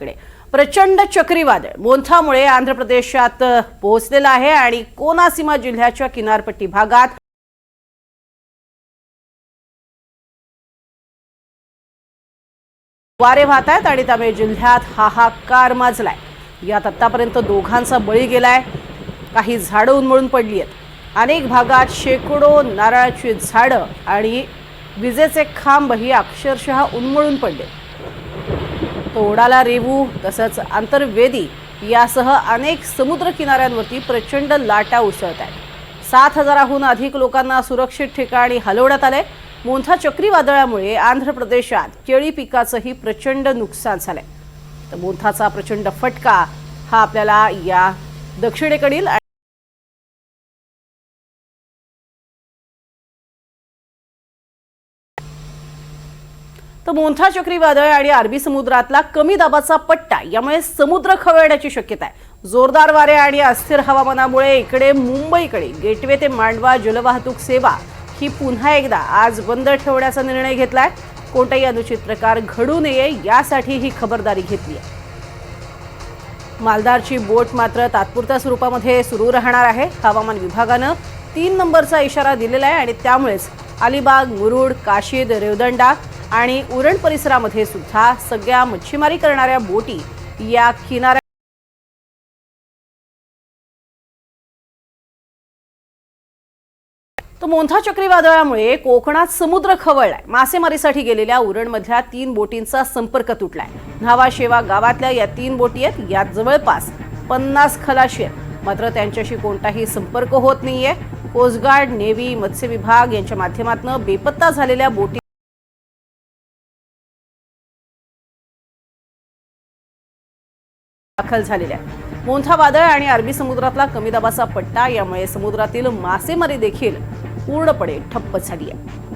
कडे प्रचंड चक्रीवादळ मोंथामुळे आंध्र प्रदेशात पोहोचलेलं आहे आणि कोनासीमा जिल्ह्याच्या किनारपट्टी भागात वारे वाहत आहेत आणि त्यामुळे जिल्ह्यात हाहाकार माजलाय. यात आतापर्यंत दोघांचा बळी गेलाय. काही झाडं उन्मळून पडली आहेत अनेक भागात शेकडो नारळाची झाडं आणि विजेचे खांबही अक्षरशः उन्मळून पडले तोडाला रेवू तसंच आंतरवेदी यासह अनेक समुद्र किनाऱ्यांवरती प्रचंड लाटा उसळत आहेत. सात हजाराहून अधिक लोकांना सुरक्षित ठिकाणी हलवण्यात आले मोंथा चक्रीवादळामुळे आंध्र प्रदेशात केळी पिकाचंही प्रचंड नुकसान झालंय. तर मोंथाचा प्रचंड फटका हा आपल्याला या दक्षिणेकडील तर मोंथा चक्रीवादळ आणि अरबी समुद्रातला कमी दाबाचा पट्टा यामुळे समुद्र खवळण्याची शक्यता आहे. जोरदार वारे आणि अस्थिर हवामानामुळे इकडे मुंबईकडे गेटवे ते मांडवा जलवाहतूक सेवा ही पुन्हा एकदा आज बंद ठेवण्याचा निर्णय घेतलाय. कोणताही अनुचित प्रकार घडू नये यासाठी ही खबरदारी घेतली आहे. मालदारची बोट मात्र तात्पुरत्या स्वरूपामध्ये सुरू राहणार आहे. हवामान विभागानं तीन नंबरचा इशारा दिलेला आहे आणि त्यामुळेच अलिबाग मुरुड काशीद रेवदंडा आणि उरण परिसरामध्ये सुद्धा सगळ्या मच्छीमारी करणाऱ्या बोटी या किनाऱ्या तर मोंथा चक्रीवादळामुळे कोकणात समुद्र खवळलाय. मासेमारीसाठी गेलेल्या उरणमधल्या तीन बोटींचा संपर्क तुटलाय. न्हावाशेवा गावातल्या या तीन बोटी आहेत यात जवळपास पन्नास खलाशी आहेत. मात्र त्यांच्याशी कोणताही संपर्क होत नाहीये. कोस्टगार्ड नेव्ही मत्स्य विभाग यांच्या माध्यमातून बेपत्ता झालेल्या बोटी दाखल झालेल्या आहेत. मोंथा वादळ आणि अरबी समुद्रातला कमी दाबाचा पट्टा यामुळे समुद्रातील मासेमारी देखील पूर्णपणे ठप्प झाली आहे